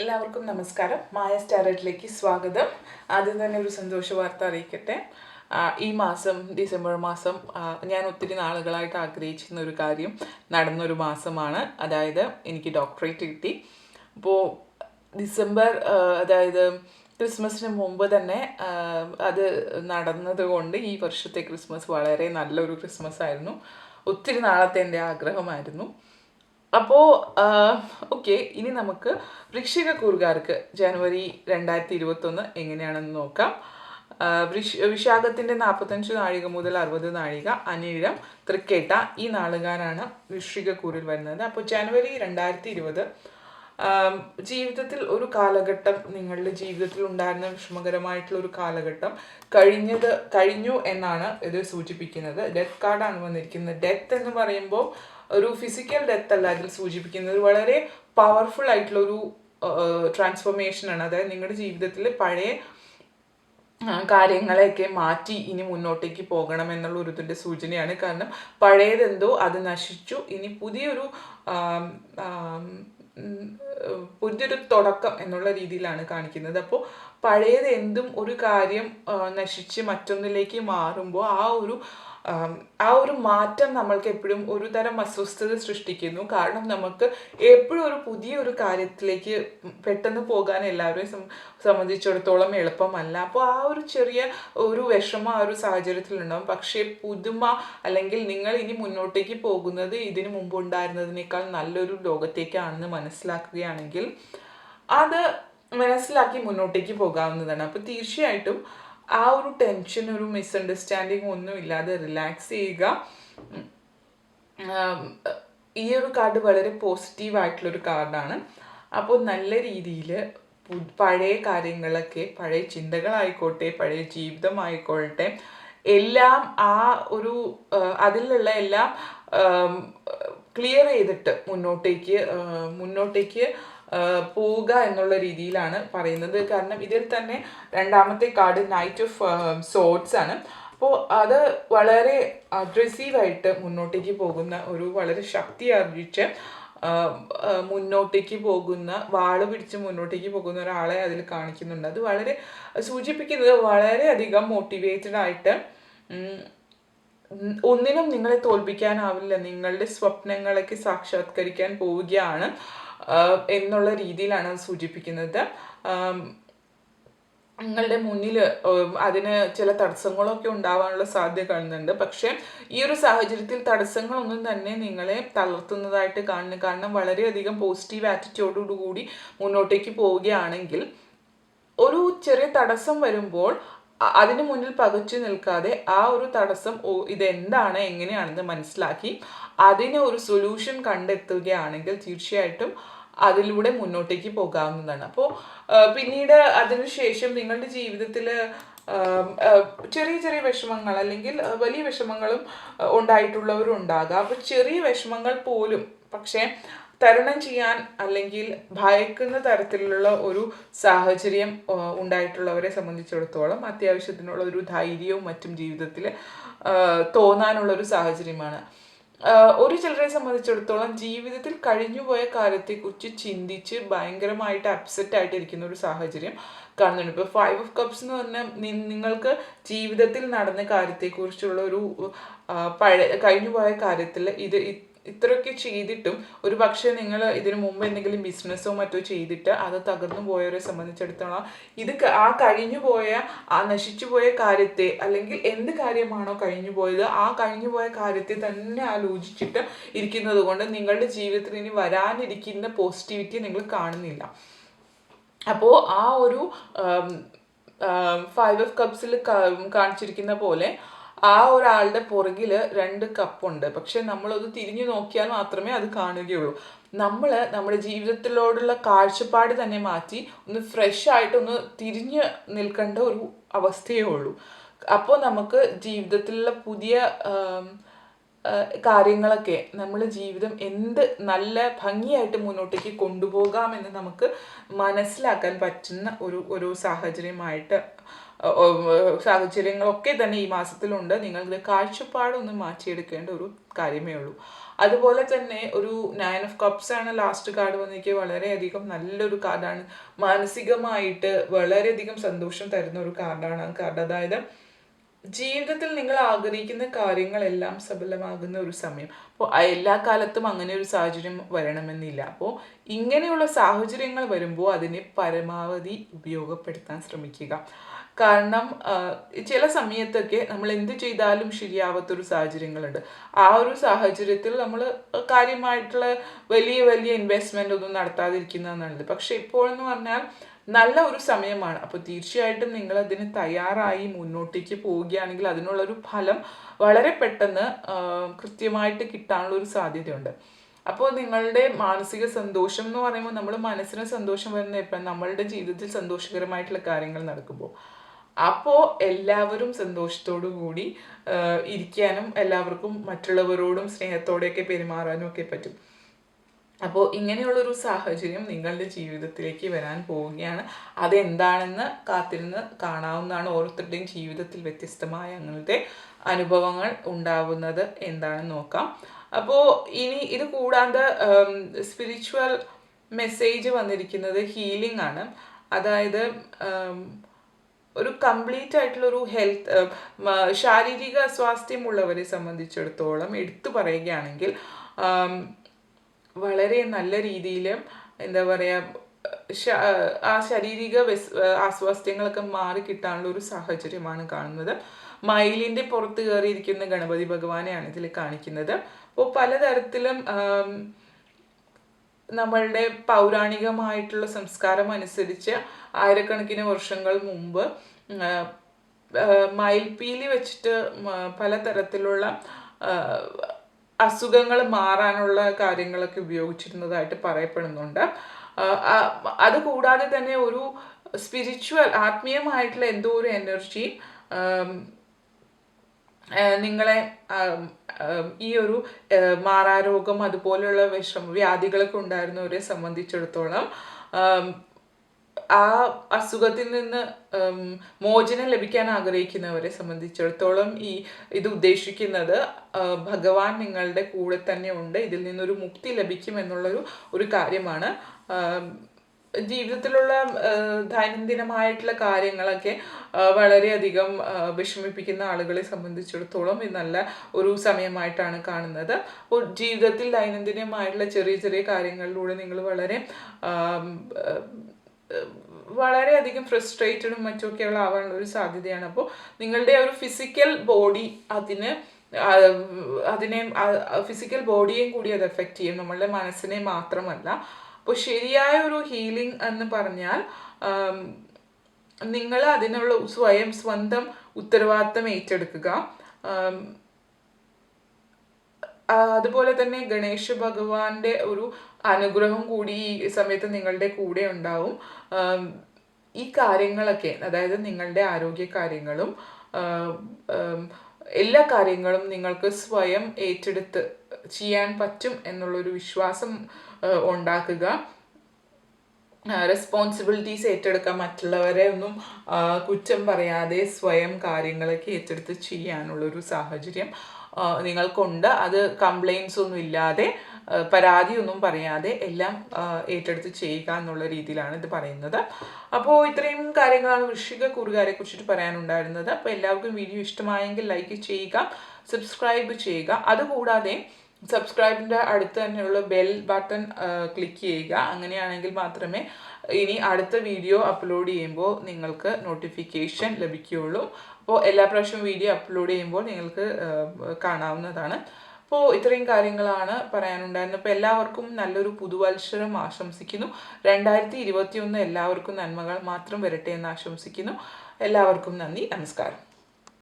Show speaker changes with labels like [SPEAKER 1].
[SPEAKER 1] എല്ലാവർക്കും നമസ്കാരം. മായ സ്റ്റാരറ്റിലേക്ക് സ്വാഗതം. ആദ്യം തന്നെ ഒരു സന്തോഷ വാർത്ത അറിയിക്കട്ടെ. ഈ മാസം ഡിസംബർ മാസം ഞാൻ ഒത്തിരി നാളുകളായിട്ട് ആഗ്രഹിച്ചിരുന്ന ഒരു കാര്യം നടന്നൊരു മാസമാണ്. അതായത് എനിക്ക് ഡോക്ടറേറ്റ് കിട്ടി. അപ്പോൾ ഡിസംബർ അതായത് ക്രിസ്മസിന് മുമ്പ് തന്നെ അത് നടന്നതുകൊണ്ട് ഈ വർഷത്തെ ക്രിസ്മസ് വളരെ നല്ലൊരു ക്രിസ്മസ് ആയിരുന്നു. ഒത്തിരി നാളത്തെ എന്റെ ആഗ്രഹമായിരുന്നു. അപ്പോൾ ഓക്കെ ഇനി നമുക്ക് വൃശ്ചിക കൂറുകാർക്ക് ജനുവരി രണ്ടായിരത്തി ഇരുപത്തൊന്ന് എങ്ങനെയാണെന്ന് നോക്കാം. വൃഷ വിശാഖത്തിന്റെ നാൽപ്പത്തഞ്ച് നാഴിക മുതൽ അറുപത് നാഴിക അനിഴം തൃക്കേട്ട ഈ നാളുകാരാണ് വൃശ്ചിക കൂറിൽ വരുന്നത്. അപ്പോൾ ജനുവരി രണ്ടായിരത്തി ഇരുപത് ജീവിതത്തിൽ ഒരു കാലഘട്ടം നിങ്ങളുടെ ജീവിതത്തിൽ ഉണ്ടായിരുന്ന വിഷമകരമായിട്ടുള്ള ഒരു കാലഘട്ടം കഴിഞ്ഞത് കഴിഞ്ഞു എന്നാണ് ഇത് സൂചിപ്പിക്കുന്നത്. ഡെത്ത് കാർഡാണ് വന്നിരിക്കുന്നത്. ഡെത്ത് എന്ന് പറയുമ്പോൾ ഒരു ഫിസിക്കൽ ഡെത്ത് അല്ല അതിൽ സൂചിപ്പിക്കുന്നത്. വളരെ പവർഫുൾ ആയിട്ടുള്ള ഒരു ട്രാൻസ്ഫോർമേഷൻ ആണ്. അതായത് നിങ്ങളുടെ ജീവിതത്തിൽ പഴയ കാര്യങ്ങളെയൊക്കെ മാറ്റി ഇനി മുന്നോട്ടേക്ക് പോകണം എന്നുള്ള ഒരു ഇതിന്റെ സൂചനയാണ്. കാരണം പഴയതെന്തോ അത് നശിച്ചു. ഇനി പുതിയൊരു പുതിയൊരു തുടക്കം എന്നുള്ള രീതിയിലാണ് കാണിക്കുന്നത്. അപ്പോൾ പഴയത് എന്തും ഒരു കാര്യം നശിച്ച് മറ്റൊന്നിലേക്ക് മാറുമ്പോൾ ആ ഒരു ആം, ഒരു മാറ്റം നമ്മൾക്ക് എപ്പോഴും ഒരു തരം അസ്വസ്ഥത സൃഷ്ടിക്കുന്നു. കാരണം നമുക്ക് എപ്പോഴും ഒരു പുതിയ ഒരു കാര്യത്തിലേക്ക് പെട്ടെന്ന് പോകാൻ എല്ലാവരെയും സംബന്ധിച്ചിടത്തോളം എളുപ്പമല്ല. അപ്പോൾ ആ ഒരു ചെറിയ ഒരു വിഷമം ആ ഒരു സാഹചര്യത്തിലുണ്ടാകും പക്ഷേ പുതുമ അല്ലെങ്കിൽ നിങ്ങൾ ഇനി മുന്നോട്ടേക്ക് പോകുന്നത് ഇതിനു മുമ്പ് ഉണ്ടായിരുന്നതിനേക്കാൾ നല്ലൊരു ലോകത്തേക്കാണെന്ന് മനസ്സിലാക്കുകയാണെങ്കിൽ അത് മനസ്സിലാക്കി മുന്നോട്ടേക്ക് പോകാവുന്നതാണ്. അപ്പോൾ തീർച്ചയായിട്ടും ആ ഒരു ടെൻഷൻ ഒരു മിസ്അണ്ടർസ്റ്റാൻഡിങ് ഒന്നും ഇല്ലാതെ റിലാക്സ് ചെയ്യുക. ഈ ഒരു കാർഡ് വളരെ പോസിറ്റീവ് ആയിട്ടുള്ളൊരു കാർഡാണ് അപ്പോൾ നല്ല രീതിയിൽ പഴയ കാര്യങ്ങളൊക്കെ പഴയ ചിന്തകളായിക്കോട്ടെ പഴയ ജീവിതമായിക്കോട്ടെ എല്ലാം ആ ഒരു അതിലുള്ള എല്ലാം ക്ലിയർ ചെയ്തിട്ട് മുന്നോട്ടേക്ക് മുന്നോട്ടേക്ക് പോവുക എന്നുള്ള രീതിയിലാണ് പറയുന്നത്. കാരണം ഇതിൽ തന്നെ രണ്ടാമത്തെ കാർഡ് നൈറ്റ് ഓഫ് സോട്ട്സ് ആണ്. അപ്പോൾ അത് വളരെ അഗ്രസീവായിട്ട് മുന്നോട്ടേക്ക് പോകുന്ന ഒരു വളരെ ശക്തി ആർജിച്ച് മുന്നോട്ടേക്ക് പോകുന്ന വാൾ പിടിച്ച് മുന്നോട്ടേക്ക് പോകുന്ന ഒരാളെ അതിൽ കാണിക്കുന്നുണ്ട്. അത് വളരെ സൂചിപ്പിക്കുന്നത് വളരെയധികം മോട്ടിവേറ്റഡ് ആയിട്ട് ഒന്നിനും നിങ്ങളെ തോൽപ്പിക്കാനാവില്ല. നിങ്ങളുടെ സ്വപ്നങ്ങളൊക്കെ സാക്ഷാത്കരിക്കാൻ പോവുകയാണ്. എന്നുള്ള രീതിയിലാണ് സൂചിപ്പിക്കുന്നത്. നിങ്ങളുടെ മുന്നിൽ അതിന് ചില തടസ്സങ്ങളൊക്കെ ഉണ്ടാവാനുള്ള സാധ്യത കാണുന്നുണ്ട്. പക്ഷേ ഈ ഒരു സാഹചര്യത്തിൽ തടസ്സങ്ങളൊന്നും തന്നെ നിങ്ങളെ തളർത്തുന്നതായിട്ട് കാണുന്നു. കാരണം വളരെയധികം പോസിറ്റീവ് ആറ്റിറ്റ്യൂഡോടുകൂടി മുന്നോട്ടേക്ക് പോവുകയാണെങ്കിൽ ഒരു ചെറിയ തടസ്സം വരുമ്പോൾ അതിന് മുന്നിൽ പകച്ചു നിൽക്കാതെ ആ ഒരു തടസ്സം ഇതെന്താണ് എങ്ങനെയാണെന്ന് മനസ്സിലാക്കി അതിന് ഒരു സൊല്യൂഷൻ കണ്ടെത്തുകയാണെങ്കിൽ തീർച്ചയായിട്ടും അതിലൂടെ മുന്നോട്ടേക്ക് പോകാവുന്നതാണ്. അപ്പോൾ പിന്നീട് അതിനുശേഷം നിങ്ങളുടെ ജീവിതത്തിൽ ചെറിയ ചെറിയ വിഷമങ്ങൾ അല്ലെങ്കിൽ വലിയ വിഷമങ്ങളും ഉണ്ടായിട്ടുള്ളവരും ഉണ്ടാകാം അപ്പോൾ ചെറിയ വിഷമങ്ങൾ പോലും പക്ഷേ തരണം ചെയ്യാൻ അല്ലെങ്കിൽ ഭയക്കുന്ന തരത്തിലുള്ള ഒരു സാഹചര്യം ഉണ്ടായിട്ടുള്ളവരെ സംബന്ധിച്ചിടത്തോളം അത്യാവശ്യത്തിനുള്ള ഒരു ധൈര്യവും മറ്റും ജീവിതത്തിൽ തോന്നാനുള്ള ഒരു സാഹചര്യമാണ്. ഒരു ചിലരെ സംബന്ധിച്ചിടത്തോളം ജീവിതത്തിൽ കഴിഞ്ഞുപോയ കാര്യത്തെക്കുറിച്ച് ചിന്തിച്ച് ഭയങ്കരമായിട്ട് അപ്സെറ്റ് ആയിട്ടിരിക്കുന്ന ഒരു സാഹചര്യം കാണുന്നുണ്ട്. ഇപ്പോൾ ഫൈവ് ഓഫ് കപ്സ് എന്ന് പറഞ്ഞാൽ നിങ്ങൾക്ക് ജീവിതത്തിൽ നടന്ന കാര്യത്തെക്കുറിച്ചുള്ള ഒരു പഴയ കഴിഞ്ഞുപോയ കാര്യത്തിൽ ഇത് ഇത്രയൊക്കെ ചെയ്തിട്ടും ഒരു പക്ഷേ നിങ്ങൾ ഇതിനു മുമ്പ് എന്തെങ്കിലും ബിസിനസ്സോ മറ്റോ ചെയ്തിട്ട് അത് തകർന്നു പോയവരെ സംബന്ധിച്ചിടത്തോളം ഇത് ആ കഴിഞ്ഞു പോയ ആ നശിച്ചു പോയ കാര്യത്തെ അല്ലെങ്കിൽ എന്ത് കാര്യമാണോ കഴിഞ്ഞു പോയത് ആ കഴിഞ്ഞു പോയ കാര്യത്തെ തന്നെ ആലോചിച്ചിട്ട് ഇരിക്കുന്നത് കൊണ്ട് നിങ്ങളുടെ ജീവിതത്തിൽ ഇനി വരാനിരിക്കുന്ന പോസിറ്റിവിറ്റി നിങ്ങൾ കാണുന്നില്ല. അപ്പോൾ ആ ഒരു ഫൈവ് ഓഫ് കപ്സിൽ കാണിച്ചിരിക്കുന്ന പോലെ ആ ഒരാളുടെ പുറകിൽ രണ്ട് കപ്പുണ്ട്. പക്ഷെ നമ്മളത് തിരിഞ്ഞു നോക്കിയാൽ മാത്രമേ അത് കാണുകയുള്ളൂ. നമ്മൾ നമ്മുടെ ജീവിതത്തിലോടുള്ള കാഴ്ചപ്പാട് തന്നെ മാറ്റി ഒന്ന് ഫ്രഷ് ആയിട്ട് ഒന്ന് തിരിഞ്ഞ് നിൽക്കേണ്ട ഒരു അവസ്ഥയേ ഉള്ളൂ. അപ്പോൾ നമുക്ക് ജീവിതത്തിലുള്ള പുതിയ കാര്യങ്ങളൊക്കെ നമ്മുടെ ജീവിതം എന്ത് നല്ല ഭംഗിയായിട്ട് മുന്നോട്ടേക്ക് കൊണ്ടുപോകാമെന്ന് നമുക്ക് മനസ്സിലാക്കാൻ പറ്റുന്ന ഒരു ഒരു സാഹചര്യമായിട്ട് സാഹചര്യങ്ങളൊക്കെ തന്നെ ഈ മാസത്തിലുണ്ട്. നിങ്ങളുടെ കാഴ്ചപ്പാടൊന്ന് മാറ്റിയെടുക്കേണ്ട ഒരു കാര്യമേ ഉള്ളൂ. അതുപോലെ തന്നെ ഒരു നയൻ ഓഫ് കപ്സ് ആണ് ലാസ്റ്റ് കാർഡ് വന്നിരിക്കുക വളരെയധികം നല്ലൊരു കാർഡാണ് മാനസികമായിട്ട് വളരെയധികം സന്തോഷം തരുന്ന ഒരു കാർഡാണ് ആ കാർഡ് അതായത് ജീവിതത്തിൽ നിങ്ങൾ ആഗ്രഹിക്കുന്ന കാര്യങ്ങളെല്ലാം സഫലമാകുന്ന ഒരു സമയം. അപ്പോൾ എല്ലാ കാലത്തും അങ്ങനെ ഒരു സാഹചര്യം വരണമെന്നില്ല. അപ്പോൾ ഇങ്ങനെയുള്ള സാഹചര്യങ്ങൾ വരുമ്പോൾ അതിനെ പരമാവധി ഉപയോഗപ്പെടുത്താൻ ശ്രമിക്കുക. കാരണം ചില സമയത്തൊക്കെ നമ്മൾ എന്ത് ചെയ്താലും ശരിയാവാത്തൊരു സാഹചര്യങ്ങളുണ്ട്. ആ ഒരു സാഹചര്യത്തിൽ നമ്മൾ കാര്യമായിട്ടുള്ള വലിയ വലിയ ഇൻവെസ്റ്റ്മെന്റ് ഒന്നും നടത്താതിരിക്കുന്നതാണ് നല്ലത്. പക്ഷെ ഇപ്പോഴെന്ന് പറഞ്ഞാൽ നല്ല ഒരു സമയമാണ്. അപ്പോൾ തീർച്ചയായിട്ടും നിങ്ങൾ അതിന് തയ്യാറായി മുന്നോട്ടേക്ക് പോവുകയാണെങ്കിൽ അതിനുള്ളൊരു ഫലം വളരെ പെട്ടെന്ന് കൃത്യമായിട്ട് കിട്ടാനുള്ള ഒരു സാധ്യതയുണ്ട്. അപ്പോൾ നിങ്ങളുടെ മാനസിക സന്തോഷം എന്ന് പറയുമ്പോൾ നമ്മൾ മനസ്സിന് സന്തോഷം വരുന്ന എപ്പോഴും നമ്മളുടെ ജീവിതത്തിൽ സന്തോഷകരമായിട്ടുള്ള കാര്യങ്ങൾ നടക്കുമ്പോൾ അപ്പോൾ എല്ലാവരും സന്തോഷത്തോടു കൂടി ഇരിക്കാനും എല്ലാവർക്കും മറ്റുള്ളവരോടും സ്നേഹത്തോടെയൊക്കെ പെരുമാറാനും ഒക്കെ പറ്റും. അപ്പോൾ ഇങ്ങനെയുള്ളൊരു സാഹചര്യം നിങ്ങളുടെ ജീവിതത്തിലേക്ക് വരാൻ പോവുകയാണ്. അതെന്താണെന്ന് കാത്തിരുന്ന് കാണാവുന്നതാണ് ഓരോരുത്തരുടെയും ജീവിതത്തിൽ വ്യത്യസ്തമായ അങ്ങനത്തെ അനുഭവങ്ങൾ ഉണ്ടാവുന്നത് എന്താണെന്ന് നോക്കാം. അപ്പോൾ ഇനി ഇത് കൂടാതെ സ്പിരിച്വൽ മെസ്സേജ് വന്നിരിക്കുന്നത് ഹീലിംഗ് ആണ്. അതായത് ഒരു കംപ്ലീറ്റ് ആയിട്ടുള്ളൊരു ഹെൽത്ത് ശാരീരിക സ്വാസ്ഥ്യമുള്ളവരെ സംബന്ധിച്ചിടത്തോളം എടുത്തു പറയുകയാണെങ്കിൽ വളരെ നല്ല രീതിയിൽ എന്താ പറയുക ആ ശാരീരിക വെസ് അസ്വാസ്ഥ്യങ്ങളൊക്കെ മാറി കിട്ടാനുള്ള ഒരു സാഹചര്യമാണ് കാണുന്നത്. മയിലിന്റെ പുറത്ത് കയറിയിരിക്കുന്ന ഗണപതി ഭഗവാനെയാണ് ഇതിൽ കാണിക്കുന്നത്. അപ്പോൾ പലതരത്തിലും നമ്മളുടെ പൗരാണികമായിട്ടുള്ള സംസ്കാരം അനുസരിച്ച് ആയിരക്കണക്കിന് വർഷങ്ങൾ മുമ്പ് മയിൽപ്പീലി വെച്ചിട്ട് പലതരത്തിലുള്ള അസുഖങ്ങൾ മാറാനുള്ള കാര്യങ്ങളൊക്കെ ഉപയോഗിച്ചിരുന്നതായിട്ട് പറയപ്പെടുന്നുണ്ട്. ആ, ആ, അത് കൂടാതെ തന്നെ ഒരു സ്പിരിച്വൽ ആത്മീയമായിട്ടുള്ള എന്തോ ഒരു എനർജി നിങ്ങളെ ഈ ഒരു മാറാരോഗം അതുപോലെയുള്ള വിഷം വ്യാധികളൊക്കെ ഉണ്ടായിരുന്നവരെ സംബന്ധിച്ചിടത്തോളം ആ അസുഖത്തിൽ നിന്ന് മോചനം ലഭിക്കാൻ ആഗ്രഹിക്കുന്നവരെ സംബന്ധിച്ചിടത്തോളം ഈ ഇത് ഉദ്ദേശിക്കുന്നത് ഭഗവാൻ നിങ്ങളുടെ കൂടെ തന്നെ ഉണ്ട് ഇതിൽ നിന്നൊരു മുക്തി ലഭിക്കും എന്നുള്ളൊരു ഒരു കാര്യമാണ്. ജീവിതത്തിലുള്ള ദൈനംദിനമായിട്ടുള്ള കാര്യങ്ങളൊക്കെ വളരെയധികം വിഷമിപ്പിക്കുന്ന ആളുകളെ സംബന്ധിച്ചിടത്തോളം ഇത് നല്ല ഒരു സമയമായിട്ടാണ് കാണുന്നത്. ജീവിതത്തിൽ ദൈനംദിനമായിട്ടുള്ള ചെറിയ ചെറിയ കാര്യങ്ങളിലൂടെ നിങ്ങൾ വളരെ വളരെയധികം ഫ്രസ്ട്രേറ്റഡും മറ്റുമൊക്കെയുള്ള ആവാനുള്ള ഒരു സാധ്യതയാണ്. അപ്പോൾ നിങ്ങളുടെ ഒരു ഫിസിക്കൽ ബോഡി അതിന് അതിനെ ഫിസിക്കൽ ബോഡിയെയും കൂടി അത് എഫക്റ്റ് ചെയ്യും. നമ്മളുടെ മനസ്സിനെ മാത്രമല്ല. അപ്പോൾ ശരിയായ ഒരു ഹീലിംഗ് എന്ന് പറഞ്ഞാൽ നിങ്ങൾ അതിനുള്ള സ്വയം സ്വന്തം ഉത്തരവാദിത്തം ഏറ്റെടുക്കുക. അതുപോലെ തന്നെ ഗണേശ ഭഗവാന്റെ ഒരു അനുഗ്രഹം കൂടി ഈ സമയത്ത് നിങ്ങളുടെ കൂടെ ഉണ്ടാവും. ഈ കാര്യങ്ങളൊക്കെ അതായത് നിങ്ങളുടെ ആരോഗ്യ കാര്യങ്ങളും എല്ലാ കാര്യങ്ങളും നിങ്ങൾക്ക് സ്വയം ഏറ്റെടുത്ത് ചെയ്യാൻ പറ്റും എന്നുള്ളൊരു വിശ്വാസം ഉണ്ടാക്കുക. റെസ്പോൺസിബിലിറ്റീസ് ഏറ്റെടുക്കാൻ മറ്റുള്ളവരെ ഒന്നും കുറ്റം പറയാതെ സ്വയം കാര്യങ്ങളൊക്കെ ഏറ്റെടുത്ത് ചെയ്യാനുള്ളൊരു സാഹചര്യം നിങ്ങൾക്കുണ്ട്. അത് കംപ്ലൈൻസ് ഒന്നും ഇല്ലാതെ പരാതിയൊന്നും പറയാതെ എല്ലാം ഏറ്റെടുത്ത് ചെയ്യുക എന്നുള്ള രീതിയിലാണ് ഇത് പറയുന്നത്. അപ്പോൾ ഇത്രയും കാര്യങ്ങളാണ് വൃശ്ചിക കൂറുകാരെ കുറിച്ചിട്ട് പറയാനുണ്ടായിരുന്നത്. അപ്പോൾ എല്ലാവർക്കും വീഡിയോ ഇഷ്ടമായെങ്കിൽ ലൈക്ക് ചെയ്യുക സബ്സ്ക്രൈബ് ചെയ്യുക. അതുകൂടാതെ സബ്സ്ക്രൈബിന്റെ അടുത്ത് തന്നെയുള്ള ബെൽ ബട്ടൺ ക്ലിക്ക് ചെയ്യുക. അങ്ങനെയാണെങ്കിൽ മാത്രമേ ഇനി അടുത്ത വീഡിയോ അപ്ലോഡ് ചെയ്യുമ്പോൾ നിങ്ങൾക്ക് നോട്ടിഫിക്കേഷൻ ലഭിക്കുകയുള്ളൂ. അപ്പോൾ എല്ലാ പ്രാവശ്യവും വീഡിയോ അപ്ലോഡ് ചെയ്യുമ്പോൾ നിങ്ങൾക്ക് കാണാവുന്നതാണ്. അപ്പോൾ ഇത്രയും കാര്യങ്ങളാണ് പറയാനുണ്ടായിരുന്നത്. അപ്പോൾ എല്ലാവർക്കും നല്ലൊരു പുതുവത്സരം ആശംസിക്കുന്നു. രണ്ടായിരത്തി ഇരുപത്തി ഒന്ന് എല്ലാവർക്കും നന്മകൾ മാത്രം വരട്ടെ എന്ന് ആശംസിക്കുന്നു. എല്ലാവർക്കും നന്ദി. നമസ്കാരം.